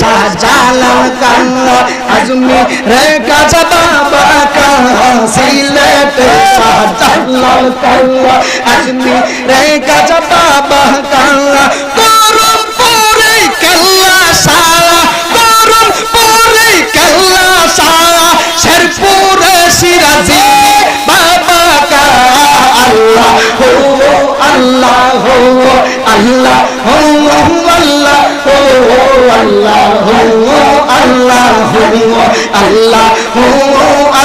কাল্লা আজমি রে কাজা বাবা সিলেটে শাহজালাল আজমি রে কাজা বাবা কাল্লা করম পরে কাল্লা সারা করম পরে কাল্লা সারা শেরপুরে সিরাজি বাবা কা আল্লাহ হো আল্লাহ হো আল্লাহ হো আল্লাহ হো, আল্লাহ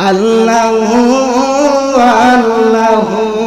আল্লাহ আল্লাহ